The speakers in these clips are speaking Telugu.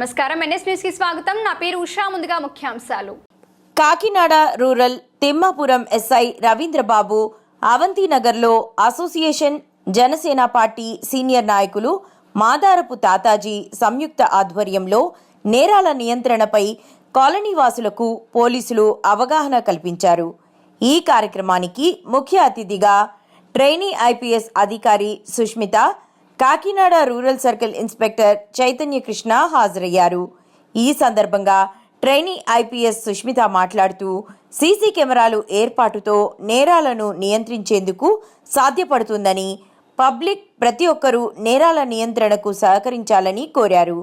నమస్కారం. ఎన్ఎస్ న్యూస్కి స్వాగతం. నా పేరు ఉషా. ముందుగా ముఖ్యాంశాలు. కాకినాడ రూరల్ తిమ్మాపురం ఎస్ఐ రవీంద్రబాబు అవంతినగర్లో అసోసియేషన్ జనసేన పార్టీ సీనియర్ నాయకులు మాదారపు తాతాజీ సంయుక్త ఆధ్వర్యంలో నేరాల నియంత్రణపై కాలనీవాసులకు పోలీసులు అవగాహన కల్పించారు. ఈ కార్యక్రమానికి ముఖ్య అతిథిగా ట్రైనీ ఐపీఎస్ అధికారి Sushmitha Kakinada rural circle inspector Chaitanya Krishna హాజరయ్యారు. ఈ సందర్భంగా ట్రైనీ ఐపీఎస్ సుష్మిత మాట్లాడుతూ సీసీ కెమెరాలు ఏర్పాటుతో నేరాలను నియంత్రించేందుకు సాధ్యపడుతుందని పబ్లిక్ ప్రతి ఒక్కరూ నేరాల నియంత్రణకు సహకరించాలని కోరారు.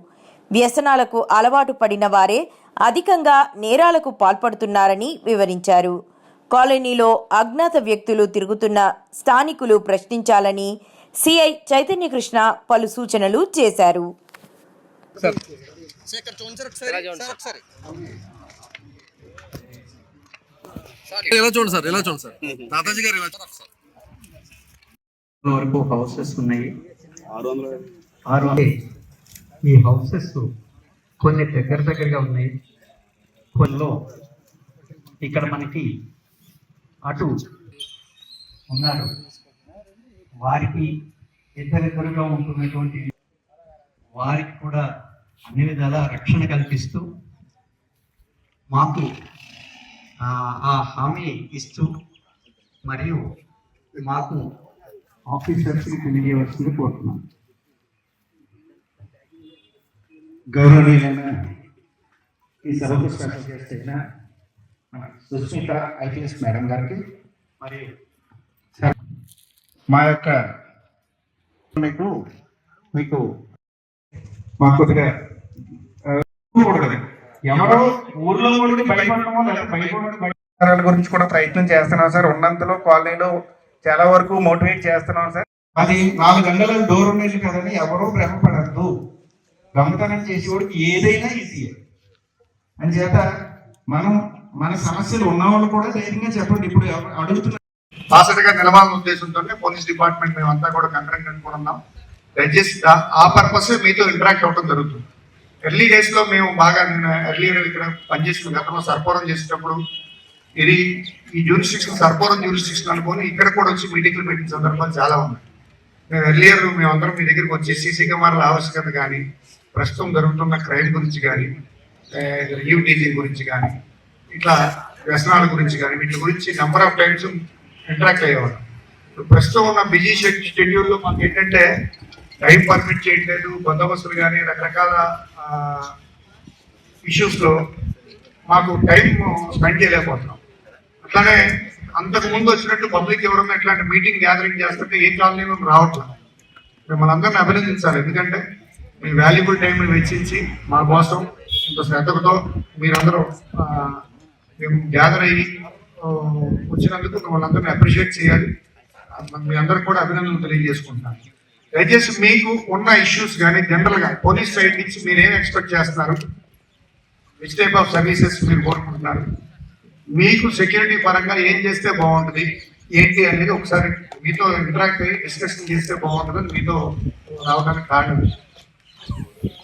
వ్యసనాలకు అలవాటు పడిన వారే అధికంగా నేరాలకు పాల్పడుతున్నారని వివరించారు. కాలనీలో అజ్ఞాత వ్యక్తులు తిరుగుతున్న స్థానికులు ప్రశ్నించాలని సిఐ చైతన్యకృష్ణ పలు సూచనలు చేశారు. శేఖర్ చూడండి సార్ ఒకసారి. సార్. ఒకసారి ఎలా చూడండి సార్ ఎలా చూడండి సార్? తాతాజీ గారు ఎలా చూడండి సార్? వరకు హౌసెస్ ఉన్నాయి. ఈ హౌసెస్ కొన్ని దగ్గర దగ్గరగా ఉన్నాయి. కొన్నిలో ఇక్కడ మనకి అటు ఉన్నారు. వారికి ఇద్దరిద్దరుగా ఉంటున్నటువంటి వారికి కూడా అన్ని విధాల రక్షణ కల్పిస్తూ మాకు ఆ హామీ ఇస్తూ మరియు మాకు ఆఫీసర్స్కి తెలియవలసింది కోరుతున్నాను గౌరవనీయులైన ఈ సభకు స్పెషల్ గెస్ట్ అయిన సుస్మిత ఐపీఎస్ మేడం గారికి మరియు మా యొక్క మీకు మీకు మా కొద్దిగా ఎవరో ఊర్లో ఉండి లేదా భయపడడం గురించి కూడా ప్రయత్నం చేస్తున్నాం సార్. ఉన్నంతలో కాలనీలో చాలా వరకు మోటివేట్ చేస్తున్నాం సార్. అది నాలుగు గంటల దూరం వెళ్ళి కదండి. ఎవరో భ్రమపడద్దు దొంగతనం చేసేవాడికి ఏదైనా ఈజీ అని చేత మనం మన సమస్యలు ఉన్నవాళ్ళు కూడా ధైర్యంగా చెప్పండి. ఇప్పుడు అడుగుతున్నారు బాసటగా గా నిలవాలన్న ఉద్దేశంతో పోలీస్ డిపార్ట్మెంట్ మేమంతా కూడా కంకరెంట్ అనుకున్నాం దయచేసి ఆ పర్పస్ మీతో ఇంటరాక్ట్ అవ్వడం జరుగుతుంది. ఎర్లీ డేస్లో మేము బాగా నేను ఎర్లీ ఇక్కడ పనిచేసిన గతంలో సర్పూరం చేసేటప్పుడు ఇది ఈ జ్యూరిస్టిక్షన్ సర్పూరం జ్యూరిస్టిక్షన్ అనుకొని ఇక్కడ కూడా వచ్చి మీటింగ్లు పెట్టిన సందర్భాలు చాలా ఉన్నాయి. మేము ఎర్లియర్ మేమందరం మీ దగ్గరికి వచ్చి సీసీ కెమెరాల ఆవశ్యకత కానీ ప్రస్తుతం జరుగుతున్న క్రైమ్ గురించి కానీ లీవ్ గురించి కానీ ఇట్లా వ్యసనాల గురించి కానీ వీటి గురించి నెంబర్ ఆఫ్ టైమ్స్ ఇంటరాక్ట్ అయ్యేవాళ్ళం ప్రస్తుతం ఉన్న బిజీ షెడ్యూల్లో మాకు ఏంటంటే టైం పర్మిట్ చేయట్లేదు బందోబస్తులు కానీ రకరకాల ఇష్యూస్లో మాకు టైం స్పెండ్ చేయలేకపోతున్నాం. అట్లానే అంతకు ముందు వచ్చినట్టు పబ్లిక్ ఎవరన్నా ఇట్లాంటి మీటింగ్ గ్యాదరింగ్ చేస్తుంటే ఏ కాలనీలో రావట్లేదు మిమ్మల్ని అందరిని అభినందించాలి. ఎందుకంటే మీ వాల్యుబుల్ టైంని వెచ్చించి మా కోసం ఇంత శ్రద్ధతో మీరందరూ మేము గ్యాదర్ అయ్యి వచ్చినందుకు మిమ్మల్ని అప్రిషియేట్ చేయాలి. మీ అందరికి కూడా అభినందనలు తెలియజేసుకుంటున్నాను. దయచేసి మీకు ఉన్న ఇష్యూస్ కానీ జనరల్గా పోలీస్ సైడ్ నుంచి మీరు ఏం ఎక్స్పెక్ట్ చేస్తున్నారు? విచ్ టైప్ ఆఫ్ సర్వీసెస్ మీరు కోరుకుంటున్నారు? మీకు సెక్యూరిటీ పరంగా ఏం చేస్తే బాగుంటుంది? ఏంటి అనేది ఒకసారి మీతో ఇంటరాక్ట్ అయ్యి డిస్కషన్ చేస్తే బాగుంటుందని మీతో రావడానికి కారణం.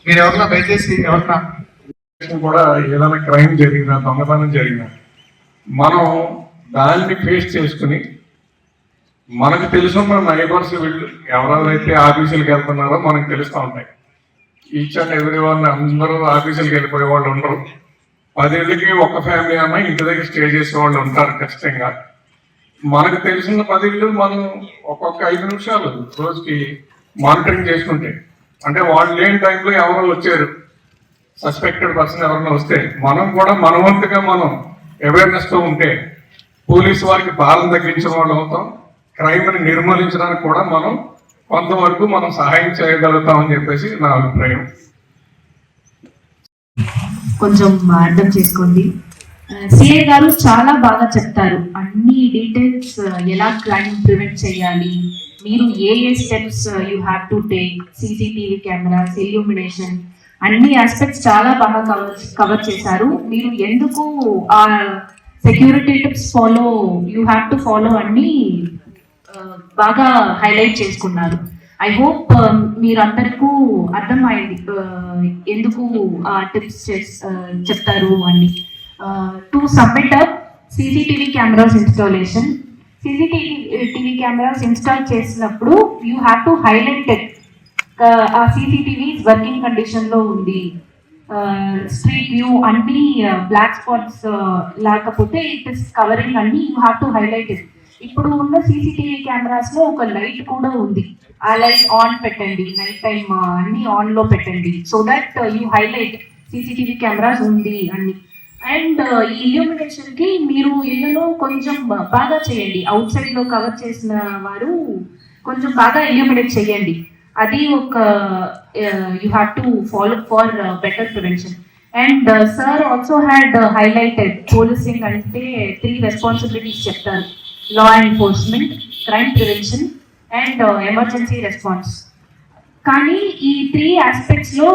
మీరు ఎవరన్నా దయచేసి ఎవరన్నా కూడా ఏదైనా క్రైమ్ జరిగినా దొంగతనం జరిగినా మనం దాన్ని ఫేస్ చేసుకుని మనకు తెలుసున్న నైబర్స్ వీళ్ళు ఎవరైతే ఆఫీసులకు వెళ్తున్నారో మనకు తెలుస్తూ ఉంటాయి. ఈచ్ అండ్ ఎవ్రీ వన్ అందరూ ఆఫీసులకు వెళ్ళిపోయే వాళ్ళు ఉండరు. పదేళ్ళకి ఒక ఫ్యామిలీ అన్నా ఇంటి దగ్గర స్టే చేసే వాళ్ళు ఉంటారు ఖచ్చితంగా. మనకు తెలిసిన పదేళ్ళు మనం ఒక్కొక్క ఐదు నిమిషాలు రోజుకి మానిటరింగ్ చేసుకుంటే అంటే వాళ్ళు లేని టైంలో ఎవరో వచ్చారు. సస్పెక్టెడ్ పర్సన్ ఎవరైనా వస్తే మనం కూడా మనవంతుగా మనం అవేర్నెస్తో ఉంటే పోలీసు వారికి భారం తగ్గించిన వాళ్ళు అవుతాం. క్రైమ్ని నిర్మూలించడానికి కూడా మనం కొంతవరకు మనం సహాయం చేయగలుగుతామని చెప్పేసి నా అభిప్రాయం. కొంచెం అర్థం చేసుకోండి. సిఐ గారు చాలా బాగా చెప్తారు. అన్ని డీటెయిల్స్ ఎలా క్రైమ్ ప్రివెంట్ చేయాలి మీరు ఏ ఏ steps you have to take CCTV cameras illumination అన్ని ఆస్పెక్ట్స్ చాలా బాగా కవర్ కవర్ చేశారు. మీరు ఎందుకు ఆ security tips follow you have to follow అన్ని బాగా హైలైట్ చేసుకున్నారు. ఐ హోప్ మీరందరికీ అర్థమైంది ఎందుకు ఆ టిప్స్ చెప్తారు అని. To submit up CCTV cameras installation CCTV TV cameras install చేసినప్పుడు యూ హ్యావ్ టు హైలైట్ ఆ సీసీటీవీ వర్కింగ్ కండిషన్లో ఉంది. స్ట్రీట్ వ్యూ అన్ని బ్లాక్ స్పాట్స్ లేకపోతే ఇట్ ఇస్ కవరింగ్ అన్ని you have to highlight it ఇప్పుడు ఉన్న సీసీటీవీ కెమెరాస్లో ఒక లైట్ కూడా ఉంది. ఆ లైట్ ఆన్ పెట్టండి నైట్ టైం అన్ని ఆన్లో పెట్టండి. So that you highlight CCTV cameras ఉంది అన్ని. అండ్ uh, ఈ ఇల్యూమినేషన్కి మీరు ఇళ్ళలో కొంచెం బాగా చేయండి. అవుట్ సైడ్లో కవర్ చేసిన వారు కొంచెం బాగా ఇల్యూమినేట్ చేయండి. అది ఒక you have to follow for better prevention and sir also had highlighted policing అంటే త్రీ రెస్పాన్సిబిలిటీస్ చెప్తారు. Law enforcement crime prevention and emergency response కానీ ఈ త్రీ ఆస్పెక్ట్స్లో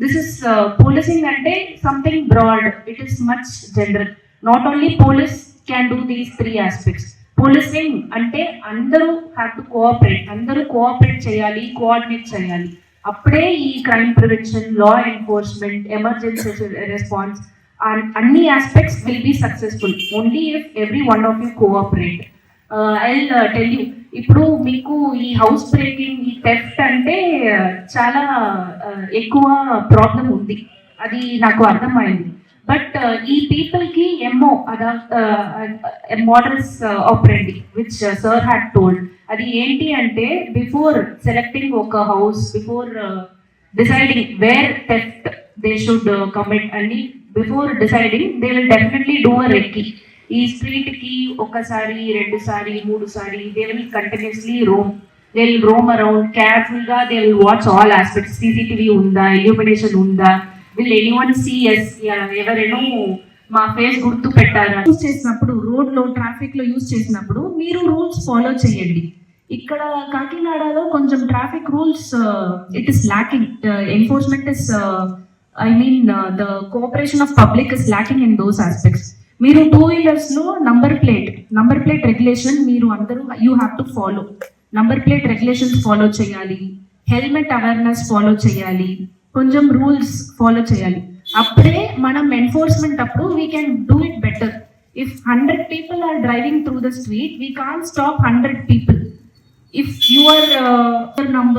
దిస్ ఇస్ పోలీసింగ్ అంటే something broad it is much general not only police can do these three aspects policing అంటే అందరూ హ్యావ్ టు కోఆపరేట్ అందరూ కోఆపరేట్ చేయాలి కోఆర్డినేట్ చేయాలి. అప్పుడే ఈ crime prevention law enforcement emergency response అన్ని aspects will be successful only if every one of you cooperate I tell you ఇప్పుడు మీకు ఈ హౌస్ బ్రేకింగ్ ఈ టెఫ్ట్ అంటే చాలా uh, ఎక్కువ ప్రాబ్లం ఉంది. అది నాకు అర్థమైంది. బట్ ఈ పీపుల్కి ఎంఓ అదా models operating which sir had told అది ఏంటి అంటే బిఫోర్ సెలెక్టింగ్ ఒక house before deciding where theft they should commit అని before deciding they will definitely do a recce ఈ స్ట్రీట్కి ఒకసారి రెండు సారి మూడు సారి they will continuously roam they will roam around కేర్ఫుల్గా they will watch all aspects CCTV ఉందా ఇల్యూమినేషన్ ఉందా? విల్ ఎనీ వన్ సిఎస్ ఎవరైనా మా ఫేస్ గుర్తు పెట్టారా యూజ్ చేసినప్పుడు రోడ్లో ట్రాఫిక్లో యూజ్ చేసినప్పుడు మీరు రూల్స్ ఫాలో చేయండి. ఇక్కడ కాకినాడలో కొంచెం traffic rules it is lacking enforcement is I mean the cooperation of public is lacking in those aspects మీరు two వీలర్స్లో number plate number plate regulation మీరు అందరూ you have to follow number plate regulations follow చేయాలి. హెల్మెట్ అవేర్నెస్ ఫాలో చేయాలి. కొంచెం రూల్స్ ఫాలో చేయాలి. అప్పుడే మనం ఎన్ఫోర్స్మెంట్ అప్పుడు we can do it better if hundred people are driving through the street we can stop hundred people if your number